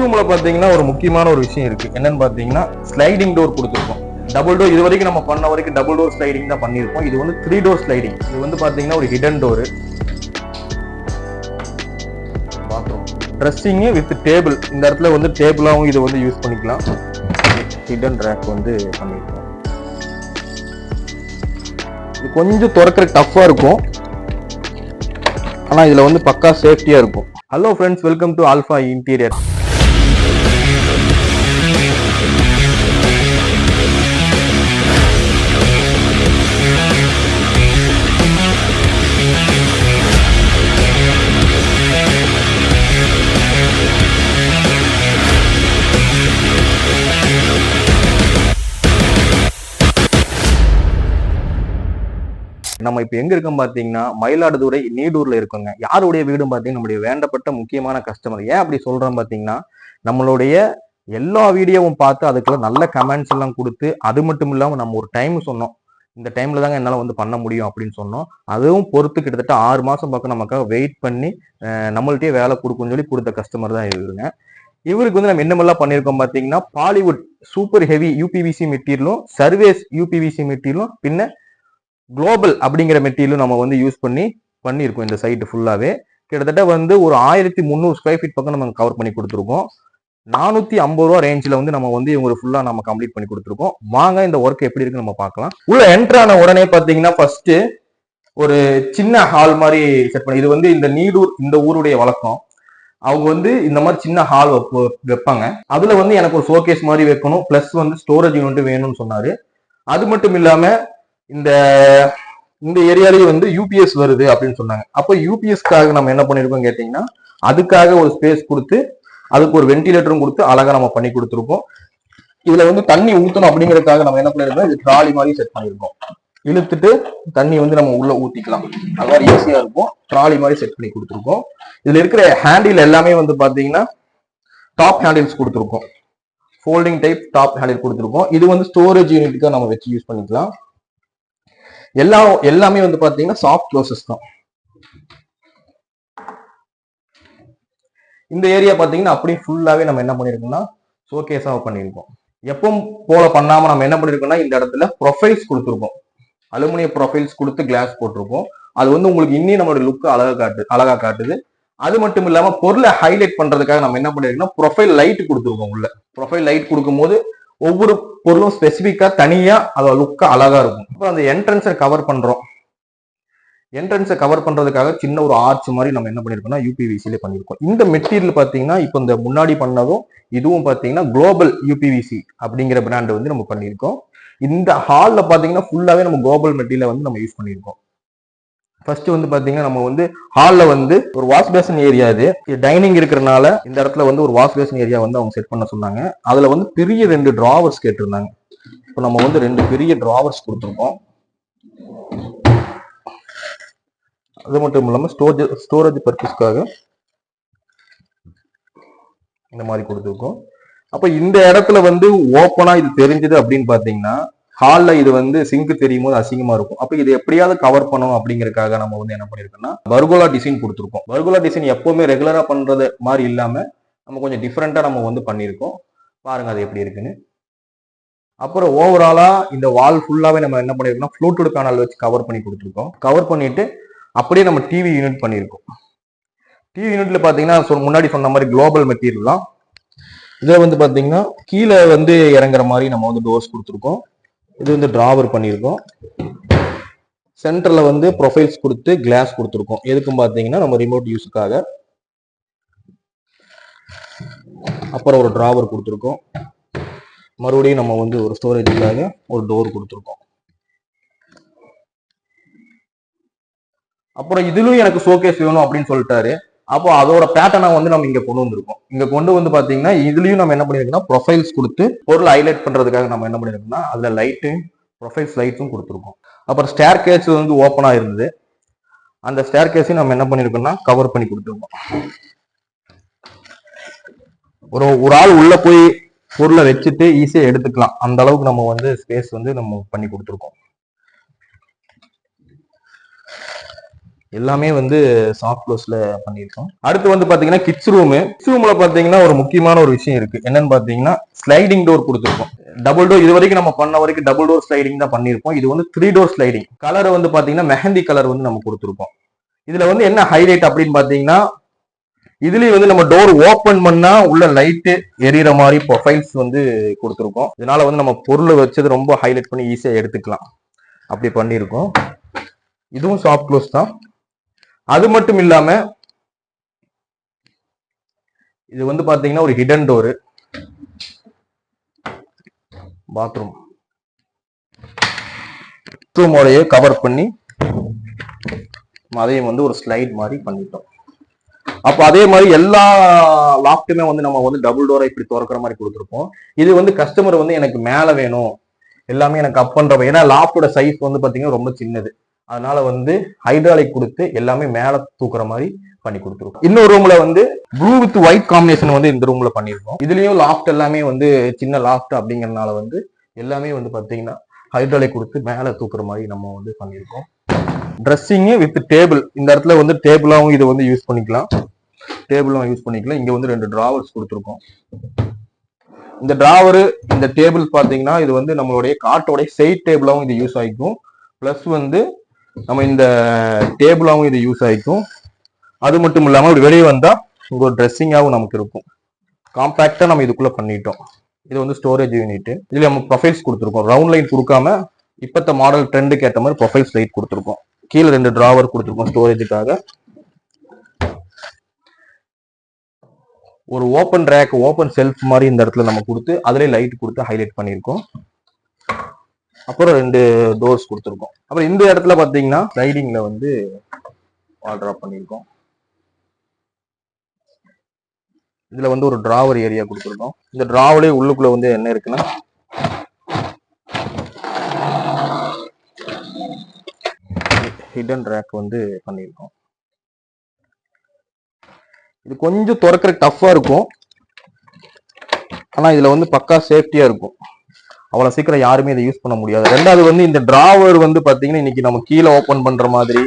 ரூம்ல பார்த்தீங்கன்னா ஒரு முக்கியமான ஒரு விஷயம் இருக்கு. என்னன்னு பாத்தீங்கன்னா ஸ்லைடிங் டோர் கொடுத்துருக்கோம். டபுள் டோர் இது வரைக்கும் நம்ம பண்ண வரைக்கும் டபுள் டோர் ஸ்லைடிங் தான் பண்ணியிருக்கோம். இது வந்து த்ரீ டோர் ஸ்லைடிங் இது வந்து பாத்தீங்கன்னா ஒரு hidden door bathroom dressing with table இந்த இடத்துல வந்து டேபிளாவும் இது வந்து யூஸ் பண்ணிக்கலாம். ஹிடன் ரேக் வந்து பண்ணியிருக்கோம். இது கொஞ்சம் திறக்கிற டஃப்பா இருக்கும். ஆனா இதுல வந்து பக்கா சேஃப்டியா இருக்கும். Hello friends welcome to Alpha Interior நம்ம இப்ப எங்க இருக்கோம் பாத்தீங்கன்னா மயிலாடுதுறை நீடூர்ல இருக்கோங்க. யாருடைய வீடும் பாத்தீங்கன்னா நம்முடைய வேண்டப்பட்ட முக்கியமான கஸ்டமர் ஏன் அப்படி சொல்றோம் பாத்தீங்கன்னா நம்மளுடைய எல்லா வீடியோவும் பார்த்து அதுக்குள்ள நல்ல கமெண்ட்ஸ் எல்லாம் கொடுத்து அது மட்டும் இல்லாம நம்ம ஒரு டைம் சொன்னோம். இந்த டைம்ல தாங்க என்னால் வந்து பண்ண முடியும் அப்படின்னு சொன்னோம். அதுவும் பொறுத்து கிட்டத்தட்ட ஆறு மாசம் பக்கம் நமக்காக வெயிட் பண்ணி அஹ், நம்மள்ட்டயே வேலை கொடுக்கும்னு சொல்லி கொடுத்த கஸ்டமர் தான் இவருங்க. இவருக்கு வந்து நம்ம என்னமெல்லாம் பண்ணியிருக்கோம் பாத்தீங்கன்னா பாலிவுட் சூப்பர் ஹெவி யூபிவிசி மெட்டீரியலும் சர்வேஸ் யூபிவிசி மெட்டீரியலும் பின்ன குளோபல் அப்படிங்கிற மெட்டீரியலும் நம்ம வந்து யூஸ் பண்ணி பண்ணியிருக்கோம் இந்த சைட்டு ஃபுல்லாகவே கிட்டத்தட்ட வந்து ஒரு ஆயிரத்தி முந்நூறு ஸ்கொயர் ஃபீட் பக்கம் நம்ம கவர் பண்ணி கொடுத்துருக்கோம். நானூத்தி ஐம்பது ரூபா ரேஞ்சில் வந்து நம்ம வந்து இவங்க ஃபுல்லா நம்ம கம்ப்ளீட் பண்ணி கொடுத்துருக்கோம். வாங்க இந்த ஒர்க் எப்படி இருக்குன்னு நம்ம பார்க்கலாம். உள்ள என்ட்ரு ஆன உடனே பாத்தீங்கன்னா ஃபர்ஸ்ட் ஒரு சின்ன ஹால் மாதிரி செட் பண்ணி இது வந்து இந்த நீடூர் இந்த ஊருடைய வழக்கம். அவங்க வந்து இந்த மாதிரி சின்ன ஹால் வைப்பாங்க. அதுல வந்து எனக்கு ஒரு ஷோகேஸ் மாதிரி வைக்கணும். பிளஸ் வந்து ஸ்டோரேஜ் யூனிட் வேணும்னு சொன்னாரு. அது மட்டும் இல்லாம இந்த இந்த ஏரியாலேயே வந்து யூபிஎஸ் வருது அப்படின்னு சொன்னாங்க. அப்போ யூபிஎஸ்க்காக நம்ம என்ன பண்ணிருக்கோம் கேட்டீங்கன்னா அதுக்காக ஒரு ஸ்பேஸ் கொடுத்து அதுக்கு ஒரு வென்டிலேட்டரும் கொடுத்து அழகாக நம்ம பண்ணி கொடுத்துருக்கோம் இதுல வந்து தண்ணி ஊற்றணும் அப்படிங்கறதுக்காக நம்ம என்ன பண்ணிருக்கோம்? இது ட்ராலி மாதிரி செட் பண்ணியிருக்கோம் இழுத்துட்டு தண்ணி வந்து நம்ம உள்ள ஊத்திக்கலாம். அது மாதிரி ஈஸியா இருக்கும். ட்ராலி மாதிரி செட் பண்ணி கொடுத்துருக்கோம். இதுல இருக்கிற ஹேண்டில் எல்லாமே வந்து பாத்தீங்கன்னா டாப் ஹேண்டில்ஸ் கொடுத்துருக்கோம். ஃபோல்டிங் டைப் டாப் ஹேண்டில் கொடுத்துருக்கோம். இது வந்து ஸ்டோரேஜ் யூனிட்டுக்காக நம்ம வச்சு யூஸ் பண்ணிக்கலாம். எல்லா எல்லாமே வந்து பாத்தீங்கன்னா சாஃப்ட் க்ளோசஸ் தான். இந்த ஏரியா பாத்தீங்கன்னா அப்படியே ஃபுல்லாவே நம்ம என்ன பண்ணிருக்கோம்னா ஷோகேஸாக பண்ணியிருக்கோம் எப்பவும் போல பண்ணாம நம்ம என்ன பண்ணிருக்கோம்னா இந்த இடத்துல ப்ரொஃபைல்ஸ் கொடுத்துருக்கோம். அலுமினியம் ப்ரொஃபைல்ஸ் கொடுத்து கிளாஸ் போட்டிருக்கோம். அது வந்து உங்களுக்கு இன்னும் நம்மளோட லுக் அழகா காட்டு அழகா காட்டுது. அது மட்டும் இல்லாம பொருளை ஹைலைட் பண்றதுக்காக நம்ம என்ன பண்ணிருக்கோம்னா ப்ரொஃபைல் லைட் கொடுத்துருக்கோம் உள்ள. ப்ரொஃபைல் லைட் கொடுக்கும்போது ஒவ்வொரு பொருளும் ஸ்பெசிஃபிக்காக தனியாக அதோட லுக்காக அழகாக இருக்கும். அப்புறம் அந்த என்ட்ரன்ஸை கவர் பண்ணுறோம் என்ட்ரன்ஸை கவர் பண்ணுறதுக்காக சின்ன ஒரு ஆர்ச் மாதிரி நம்ம என்ன பண்ணிருக்கோம்னா யூபிவிசிலே பண்ணியிருக்கோம் இந்த மெட்டீரியல் பார்த்தீங்கன்னா இப்போ இந்த முன்னாடி பண்ணதும் இதுவும் பார்த்தீங்கன்னா குளோபல் யூபிவிசி அப்படிங்கிற பிராண்டு வந்து நம்ம பண்ணியிருக்கோம் இந்த ஹாலில் பார்த்தீங்கன்னா ஃபுல்லாகவே நம்ம குளோபல் மெட்டீரியல் வந்து நம்ம யூஸ் பண்ணியிருக்கோம் ஃபர்ஸ்ட் வந்து பாத்தீங்கன்னா நம்ம வந்து ஹாலில் வந்து ஒரு வாஷ் பேசன் ஏரியா இது. டைனிங் இருக்கிறனால இந்த இடத்துல வந்து ஒரு வாஷ் பேசன் ஏரியா வந்து அவங்க செட் பண்ண சொன்னாங்க. அதுல வந்து பெரிய ரெண்டு டிராவர்ஸ் கேட்டிருந்தாங்க. இப்போ நம்ம வந்து ரெண்டு பெரிய டிராவர்ஸ் கொடுத்துருக்கோம். அது மட்டும் இல்லாம ஸ்டோரேஜ் ஸ்டோரேஜ் பர்பஸ்க்காக இந்த மாதிரி கொடுத்துருக்கோம். அப்ப இந்த இடத்துல வந்து ஓப்பனா இது தெரிஞ்சது அப்படின்னு பாத்தீங்கன்னா ஹாலில் இது வந்து சிங்க் தெரியும் போது அசிங்கமாக இருக்கும். அப்போ இது எப்படியாவது கவர் பண்ணணும் அப்படிங்கிறதுக்காக நம்ம வந்து என்ன பண்ணியிருக்கோம்னா பர்கோலா டிசைன் கொடுத்துருக்கோம். பர்கோலா டிசைன் எப்போவுமே ரெகுலராக பண்ணுறது மாதிரி இல்லாமல் நம்ம கொஞ்சம் டிஃப்ரெண்ட்டாக நம்ம வந்து பண்ணியிருக்கோம். பாருங்கள் அது எப்படி இருக்குன்னு. அப்புறம் ஓவராலாக இந்த வால் ஃபுல்லாகவே நம்ம என்ன பண்ணிருக்கோம்னா ஃப்ளூட்டட் பேனல் வச்சு கவர் பண்ணி கொடுத்துருக்கோம். கவர் பண்ணிட்டு அப்படியே நம்ம டிவி யூனிட் பண்ணியிருக்கோம். டிவி யூனிட்ல பார்த்தீங்கன்னா சொ- முன்னாடி சொன்ன மாதிரி குளோபல் மெட்டீரியல் தான். இதில் வந்து பார்த்தீங்கன்னா கீழே வந்து இறங்குற மாதிரி நம்ம வந்து டோர்ஸ் கொடுத்துருக்கோம். இது வந்து டிராவர் பண்ணியிருக்கோம். சென்டரில் வந்து ப்ரொஃபைல்ஸ் கொடுத்து கிளாஸ் கொடுத்துருக்கோம். எதுக்கும் பார்த்தீங்கன்னா நம்ம ரிமோட் யூஸுக்காக அப்புறம் ஒரு டிராவர் கொடுத்துருக்கோம். மறுபடியும் நம்ம வந்து ஒரு ஸ்டோரேஜுக்காக ஒரு டோர் கொடுத்துருக்கோம். அப்புறம் இதுலயும் எனக்கு ஷோகேஸ் வேணும் அப்படின்னு சொல்லிட்டாரு. அப்போ அதோட பேட்டர்னை வந்து நம்ம இங்க கொண்டு வந்திருக்கோம். இங்க கொண்டு வந்து பாத்தீங்கன்னா இதுலயும் நம்ம என்ன பண்ணிருக்கோம்னா ப்ரொஃபைல்ஸ் கொடுத்து பொருள் ஹைலைட் பண்றதுக்காக நம்ம என்ன பண்ணிருக்கோம்னா அதுல லைட்டு ப்ரொஃபைல்ஸ் லைட்ஸும் கொடுத்துருக்கோம். அப்புறம் ஸ்டேர் கேஸ் வந்து ஓப்பனா இருந்தது. அந்த ஸ்டேர் கேஸையும் நம்ம என்ன பண்ணிருக்கோம்னா கவர் பண்ணி கொடுத்துருக்கோம். ஒரு ஒரு ஆள் உள்ள போய் பொருளை வச்சுட்டு ஈஸியா எடுத்துக்கலாம். அந்த அளவுக்கு நம்ம வந்து ஸ்பேஸ் வந்து நம்ம பண்ணி கொடுத்துருக்கோம். எல்லாமே வந்து சாஃப்ட் க்ளோஸ்ல பண்ணியிருக்கோம். அடுத்து வந்து பாத்தீங்கன்னா கிட்ஸ் ரூம் கிட்ஸ் ரூம்ல பாத்தீங்கன்னா ஒரு முக்கியமான ஒரு விஷயம் இருக்கு. என்னன்னு பாத்தீங்கன்னா ஸ்லைடிங் டோர் கொடுத்துருக்கோம். டபுள் டோர் இது வரைக்கும் நம்ம பண்ண வரைக்கும் டபுள் டோர் ஸ்லைடிங் தான் பண்ணியிருப்போம். இது வந்து த்ரீ டோர் ஸ்லைடிங் கலர் வந்து பாத்தீங்கன்னா மெஹந்தி கலர் வந்து நம்ம கொடுத்துருக்கோம். இதுல வந்து என்ன ஹைலைட் அப்படின்னு பாத்தீங்கன்னா இதுலயும் வந்து நம்ம டோர் ஓபன் பண்ணா உள்ள லைட்டு எரியற மாதிரி ப்ரொஃபைல்ஸ் வந்து கொடுத்துருக்கோம். இதனால வந்து நம்ம பொருளை வச்சது ரொம்ப ஹைலைட் பண்ணி ஈஸியா எடுத்துக்கலாம். அப்படி பண்ணியிருக்கோம். இதுவும் சாஃப்ட் க்ளோஸ் தான். அது மட்டும் இல்லாம இது வந்து பாத்தீங்கன்னா ஒரு ஹிடன் டோரு பாத்ரூம் ரூமோடையே கவர் பண்ணி அதையும் வந்து ஒரு ஸ்லைட் மாதிரி பண்ணிட்டோம். அப்போ அதே மாதிரி எல்லா லாஃப்ட்டுமே வந்து நம்ம வந்து டபுள் டோரை இப்படி திறக்கிற மாதிரி கொடுத்துருப்போம். இது வந்து கஸ்டமர் வந்து எனக்கு மேலே வேணும். எல்லாமே எனக்கு அப் பண்ற ஏன்னா லாஃப்டோட சைஸ் வந்து பாத்தீங்கன்னா ரொம்ப சின்னது. அதனால வந்து ஹைட்ராலிக் கொடுத்து எல்லாமே மேலே தூக்குற மாதிரி பண்ணி கொடுத்துருக்கோம். இன்னொரு ரூம்ல வந்து ப்ளூ வித் ஒயிட் காம்பினேஷன் வந்து இந்த ரூம்ல பண்ணியிருக்கோம். இதுலயும் லாஃப்ட் எல்லாமே வந்து சின்ன லாஃப்ட் அப்படிங்கறதுனால வந்து எல்லாமே வந்து பாத்தீங்கன்னா ஹைட்ராலிக் கொடுத்து மேலே தூக்குற மாதிரி நம்ம வந்து பண்ணியிருக்கோம். ட்ரெஸ்ஸிங்கு வித் டேபிள் இந்த இடத்துல வந்து டேபிளாகவும் இதை வந்து யூஸ் பண்ணிக்கலாம். டேபிளும் யூஸ் பண்ணிக்கலாம். இங்க வந்து ரெண்டு டிராவர்ஸ் கொடுத்துருக்கோம். இந்த டிராவரு இந்த டேபிள் பார்த்தீங்கன்னா இது வந்து நம்மளுடைய காட்டோடைய சைட் டேபிளாகவும் இது யூஸ் ஆகிக்கும். ப்ளஸ் வந்து நம்ம இந்த டேபிளாகவும் இது யூஸ் ஆகிக்கும் அது மட்டும் இல்லாமல் இப்படி வெளியே வந்தால் இங்க ஒரு ட்ரெஸ்ஸிங்காகவும் நமக்கு இருக்கும். காம்பேக்டாக நம்ம இதுக்குள்ளே பண்ணிட்டோம். இது வந்து ஸ்டோரேஜ் யூனிட் இதில் நம்ம ப்ரொஃபைல்ஸ் கொடுத்துருக்கோம். ரவுண்ட் லைன் கொடுக்காம இப்போத்த மாடல் ட்ரெண்டுக்கு ஏற்ற மாதிரி ப்ரொஃபைல்ஸ் லைட் கொடுத்துருக்கோம். கீழே ரெண்டு ட்ராவர் கொடுத்துருக்கோம் ஸ்டோரேஜுக்காக ஒரு ஓப்பன் ரேக் ஓப்பன் செல்ஃப் மாதிரி இந்த இடத்துல நம்ம கொடுத்து அதுலேயே லைட் கொடுத்து ஹைலைட் பண்ணியிருக்கோம். அப்புறம் ரெண்டு டோர்ஸ் கொடுத்துருக்கோம். அப்புறம் இந்த இடத்துல பார்த்தீங்கன்னா ஸ்லைடிங்கில் வந்து வால் ட்ராப் பண்ணியிருக்கோம். இதில் வந்து ஒரு டிராவர் ஏரியா கொடுத்துருக்கோம். இந்த டிராவலே உள்ளுக்குள்ளே வந்து என்ன இருக்குன்னா ஹிடன் ரேக் வந்து பண்ணியிருக்கோம். இது கொஞ்சம் திறக்கிற டஃப்பாக இருக்கும். ஆனால் இதில் வந்து பக்கா சேஃப்டியாக இருக்கும். அவ்வளவு சீக்கிரம் யாருமே இதை யூஸ் பண்ண முடியாது. ரெண்டாவது வந்து இந்த டிராவர் வந்து பாத்தீங்கன்னா இன்னைக்கு நம்ம கீழே ஓப்பன் பண்ற மாதிரி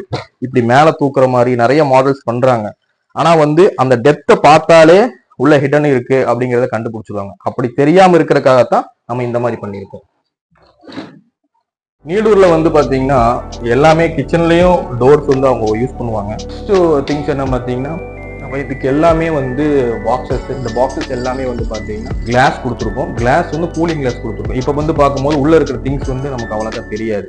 இப்படி மேல தூக்குற மாதிரி நிறைய மாடல்ஸ் பண்றாங்க. ஆனா வந்து அந்த டெப்த்தை பார்த்தாலே உள்ள ஹிடன் இருக்கு அப்படிங்கறத கண்டுபிடிச்சிருவாங்க. அப்படி தெரியாம இருக்கிறதுக்காகத்தான் நம்ம இந்த மாதிரி பண்ணியிருக்கோம். நீடூர்ல வந்து பாத்தீங்கன்னா எல்லாமே கிச்சன்லயும் டோர்ஸ் வந்து அவங்க யூஸ் பண்ணுவாங்க. திங்ஸ் என்ன பாத்தீங்கன்னா இதுக்கு எல்லாமே வந்து பாக்ஸஸ் இந்த பாக்ஸஸ் எல்லாமே வந்து பார்த்தீங்கன்னா கிளாஸ் கொடுத்துருக்கோம். கிளாஸ் வந்து கூலிங் கிளாஸ் கொடுத்துருக்கோம். இப்போ வந்து பார்க்கும்போது உள்ளே இருக்கிற திங்ஸ் வந்து நமக்கு அவ்வளோக்கா தெரியாது.